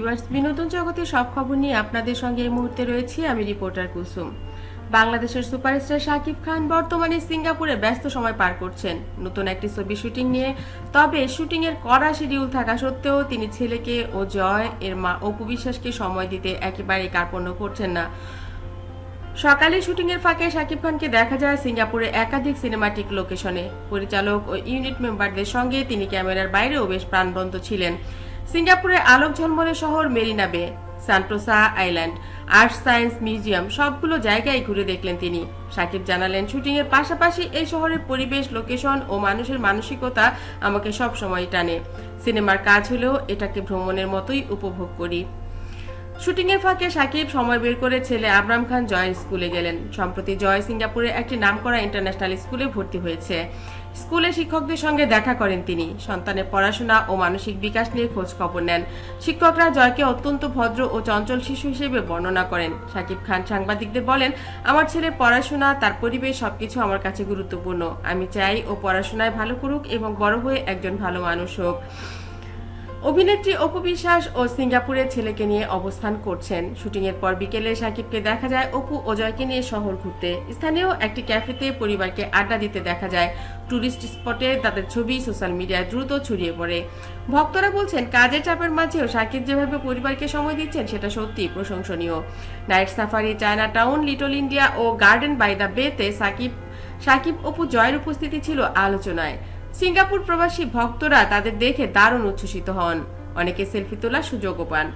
Viewers বিনোদন জগতের সব খবর নিয়ে আপনাদের সঙ্গে এই মুহূর্তে রয়েছি আমি রিপোর্টার কুসুম। বাংলাদেশের সুপারস্টার শাকিব খান বর্তমানে সিঙ্গাপুরে ব্যস্ত সময় পার করছেন। নতুন একটি ছবি শুটিং নিয়ে, তবে শুটিং এর কড়া শিডিউল থাকা সত্ত্বেও তিনি ছেলেকে ও জয়, এর মা অপু বিশ্বাসকে সময় দিতে একেবারেই কার্পণ্য করছেন না। সকালে শুটিং এর ফাঁকে শাকিব খানকে দেখা যায় সিঙ্গাপুরে একাধিক সিনেমাটিক লোকেশনে পরিচালক ও ইউনিট মেম্বারদের সঙ্গে তিনি ক্যামেরার বাইরেও বেশ প্রাণবন্ত ছিলেন। সিঙ্গাপুরে আলোক ঝলমলে শহর Marina Bay Sentosa island, art science museum, সবগুলো জায়গায় ঘুরে দেখলেন তিনি। সাকিব জানালেন শুটিং এর পাশাপাশি এই শহরের পরিবেশ, লোকেশন ও মানুষের মানসিকতা আমাকে সব সময় টানে। সিনেমার কাজ হলেও এটাকে ভ্রমণের মতোই উপভোগ করি। শুটিং এর ফাঁকে সাকিব সময় বের করে ছেলে আবরাম খান জয় স্কুলে গেলেন। সম্প্রতি জয় সিঙ্গাপুরে একটি নামকরা ইন্টারন্যাশনাল স্কুলে ভর্তি হয়েছে। স্কুলে শিক্ষকদের সঙ্গে দেখা করেন তিনি। সন্তানের পড়াশোনা ও মানসিক বিকাশ নিয়ে খোঁজ খবর নেন। শিক্ষকরা জয়কে অত্যন্ত ভদ্র ও চঞ্চল শিশু হিসেবে বর্ণনা করেন। সাকিব খান সাংবাদিকদের বলেন, আমার ছেলে পড়াশোনা, তার পরিবেশ, সবকিছু আমার কাছে গুরুত্বপূর্ণ। আমি চাই ও পড়াশোনায় ভালো করুক এবং বড় হয়ে একজন ভালো মানুষ হোক। অভিনেত্রী অপু বিশ্বাস ও সিঙ্গাপুরের ছেলেকে নিয়ে অবস্থান করছেন। শুটিং এর পর বিকেলে সাকিবকে দেখা যায় অপু অজয়কে নিয়ে শহর ঘুরতে। স্থানীয় একটি ক্যাফেতে পরিবারকে আড্ডা দিতে দেখা যায়। টুরিস্ট স্পটে তাদের ছবি সোশ্যাল মিডিয়ায় দ্রুত ছড়িয়ে পড়ে। ভক্তরা বলছেন, কাজের চাপের মাঝেও সাকিব যেভাবে পরিবারকে সময় দিচ্ছেন, সেটা সত্যি প্রশংসনীয়। Night safari Chinatown little India O garden by the বেতে সাকিব সাকিব অপু জয়ের উপস্থিতি ছিল আলোচনায়। সিঙ্গাপুর প্রবাসী ভক্তরা তাদের দেখে দারুণ উচ্ছ্বসিত হন। অনেকে সেলফি তোলার সুযোগও পান।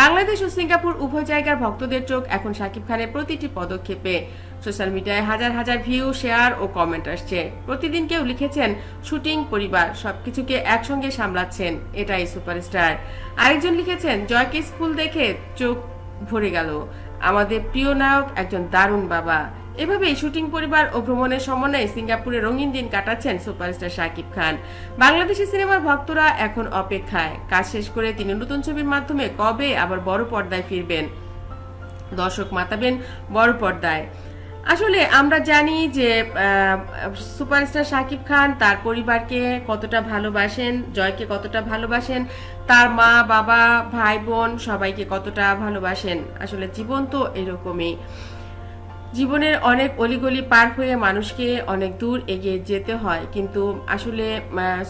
বাংলাদেশ ও সিঙ্গাপুর উভয় জায়গার ভক্তদের চোখ এখন শাকিব খানের প্রতিটি পদক্ষেপে। সোশ্যাল মিডিয়ায় হাজার হাজার ভিউ, শেয়ার ও কমেন্ট আসছে। প্রতিদিন কেউ লিখেছেন, শুটিং, পরিবার, সবকিছুকে একসঙ্গে সামলাচ্ছেন, এটাই সুপারস্টার। আরেকজন লিখেছেন, জয়কে স্কুল দেখে চোখ ভরে গেল। আমাদের প্রিয় নায়ক একজন দারুণ বাবা। এভাবেই শুটিং পরিবার ও ভ্রমণের সমন্বয়ে সিঙ্গাপুরে রঙিন দিন কাটাচ্ছেন সুপারস্টার শাকিব খান। বাংলাদেশি সিনেমার ভক্তরা এখন অপেক্ষায়। কাজ শেষ করে তিনি নতুন ছবির মাধ্যমে কবে আবার বড় পর্দায় ফিরবেন? দর্শক মাতাবেন বড় পর্দায়। আসলে আমরা জানি যে সুপারস্টার শাকিব খান তার পরিবারকে কতটা ভালোবাসেন, জয়কে কতটা ভালোবাসেন, তার মা, বাবা, ভাই, বোন সবাইকে কতটা ভালোবাসেন? আসলে জীবন তো এরকমই। জীবনের অনেক অলিগলি পার হয়ে মানুষকে অনেক দূর এগিয়ে যেতে হয়। কিন্তু আসলে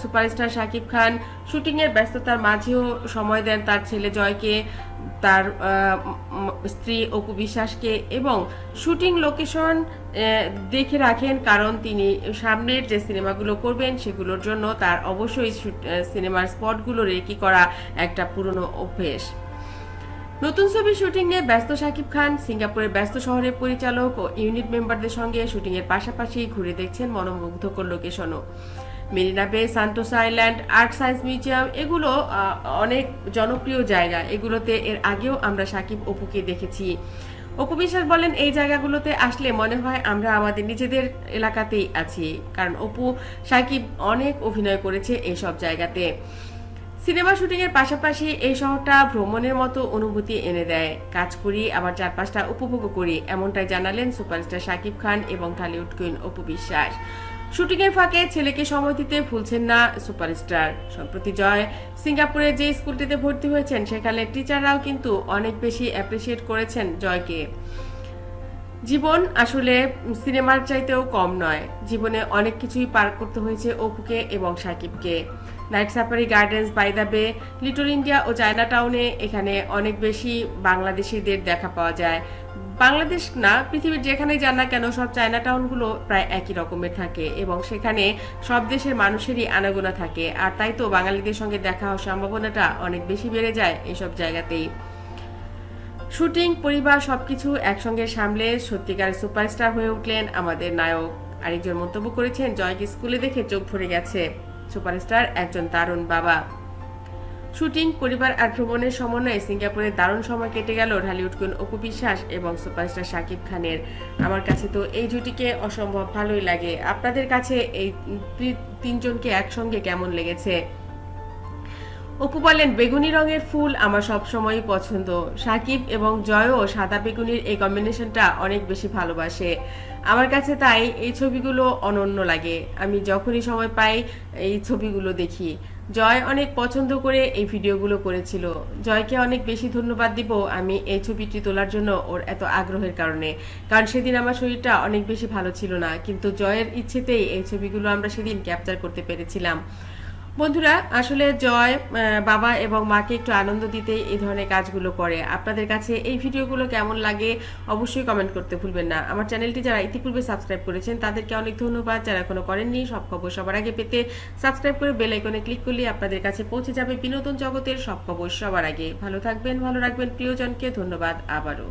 সুপারস্টার শাকিব খান শুটিংয়ের ব্যস্ততার মাঝেও সময় দেন তার ছেলে জয়কে, তার স্ত্রী অপু বিশ্বাসকে এবং শুটিং লোকেশন দেখে রাখেন কারণ তিনি সামনের যে সিনেমাগুলো করবেন সেগুলোর জন্য তার অবশ্যই সিনেমার স্পটগুলো রেকি করা একটা পুরনো অভ্যেস। নতুন ছবির শুটিং নিয়ে ব্যস্ত শাকিব খান, সিঙ্গাপুরের ব্যস্ত শহরের পরিচালক ও ইউনিট মেম্বারদের সঙ্গে শুটিং এর পাশাপাশি ঘুরে দেখছেন মনোমুগ্ধকর লোকেশনও। Marina Bay Sentosa island art science museum এগুলো অনেক জনপ্রিয় জায়গা। এগুলোতে এর আগেও আমরা সাকিব অপুকে দেখেছি। অপু বিশ্বাস বলেন, এই জায়গাগুলোতে আসলে মনে হয় আমরা আমাদের নিজেদের এলাকাতেই আছি। কারণ অপু, সাকিব অনেক অভিনয় করেছে এইসব জায়গাতে। সিনেমা শুটিং এর পাশাপাশি এই শহরটা ভ্রমণের মতো অনুভূতি এনে দেয়। কাজ করি, আবার চারপাশটা উপভোগ করি, এমনটাই জানালেন সুপারস্টার শাকিব খান এবং ঢালিউড কুইন অপু বিশ্বাস। শুটিং এর ফাঁকে ছেলেকে সময় দিতে ভুলছেন না সুপারস্টার। সম্প্রতি জয় সিঙ্গাপুরে যে স্কুলটিতে ভর্তি হয়েছেন, সেখানে টিচাররাও কিন্তু অনেক বেশি অ্যাপ্রিসিয়েট করেছেন জয়কে। জীবন আসলে সিনেমার চাইতেও কম নয়, জীবনে অনেক কিছুই পার করতে হয়েছে অপুকে এবং সাকিবকে night safari gardens by the bay, little India ও চায়না টাউনে এখানে অনেক বেশি বাংলাদেশিদের দেখা পাওয়া যায়। বাংলাদেশ না, পৃথিবীর যেখানেই যান না কেন সব চায়না টাউনগুলো প্রায় একই রকমের থাকে এবং সেখানে সব দেশের মানুষেরই আনাগোনা থাকে। আর তাই তো বাঙালিদের সঙ্গে দেখা হওয়ার সম্ভাবনাটা অনেক বেশি বেড়ে যায় এইসব জায়গাতেই। শুটিং, পরিবার সবকিছু একসঙ্গে সামলে সত্যিকার সুপারস্টার হয়ে উঠলেন আমাদের নায়ক। আরেকজন মন্তব্য করেছেন, জয়কে স্কুলে দেখে চোখ ভরে গেছে। সুপারস্টার একজন দারুণ বাবা। শুটিং, পরিবার আর ভ্রমণের সমন্বয়ে সিঙ্গাপুরে দারুণ সময় কেটে গেল ঢালিউড কুইন অপু বিশ্বাস এবং সুপারস্টার শাকিব খানের। আমার কাছে তো এই জুটিকে অসম্ভব ভালোই লাগে। আপনাদের কাছে এই তিনজনকে একসঙ্গে কেমন লেগেছে? অপু বলেন, বেগুনি রঙের ফুল আমার সবসময়ই পছন্দ। সাকিব এবং জয়ও সাদা বেগুনির এই কম্বিনেশনটা অনেক বেশি ভালোবাসে। আমার কাছে তাই এই ছবিগুলো অনন্য লাগে। আমি যখনই সময় পাই এই ছবিগুলো দেখি। জয় অনেক পছন্দ করে এই ভিডিওগুলো করেছিল। জয়কে অনেক বেশি ধন্যবাদ দিব আমি এই ছবিটি তোলার জন্য ওর এত আগ্রহের কারণে। কারণ সেদিন আমার শরীরটা অনেক বেশি ভালো ছিল না, কিন্তু জয়ের ইচ্ছেতেই এই ছবিগুলো আমরা সেদিন ক্যাপচার করতে পেরেছিলাম। বন্ধুরা, আসলে জয় বাবা এবং মাকে একটু আনন্দ দিতে এই ধরনের কাজগুলো করে। আপনাদের কাছে এই ভিডিওগুলো কেমন লাগে অবশ্যই কমেন্ট করতে ভুলবেন না। আমার চ্যানেলটি যারা ইতিপূর্বে সাবস্ক্রাইব করেছেন, তাদেরকে অনেক ধন্যবাদ। যারা এখনও করেননি, সব খবর সবার আগে পেতে সাবস্ক্রাইব করে বেল আইকনে ক্লিক করলে আপনাদের কাছে পৌঁছে যাবে বিনোদন জগতের সব খবর সবার আগে। ভালো থাকবেন, ভালো রাখবেন। প্রিয়জনকে ধন্যবাদ আবারও।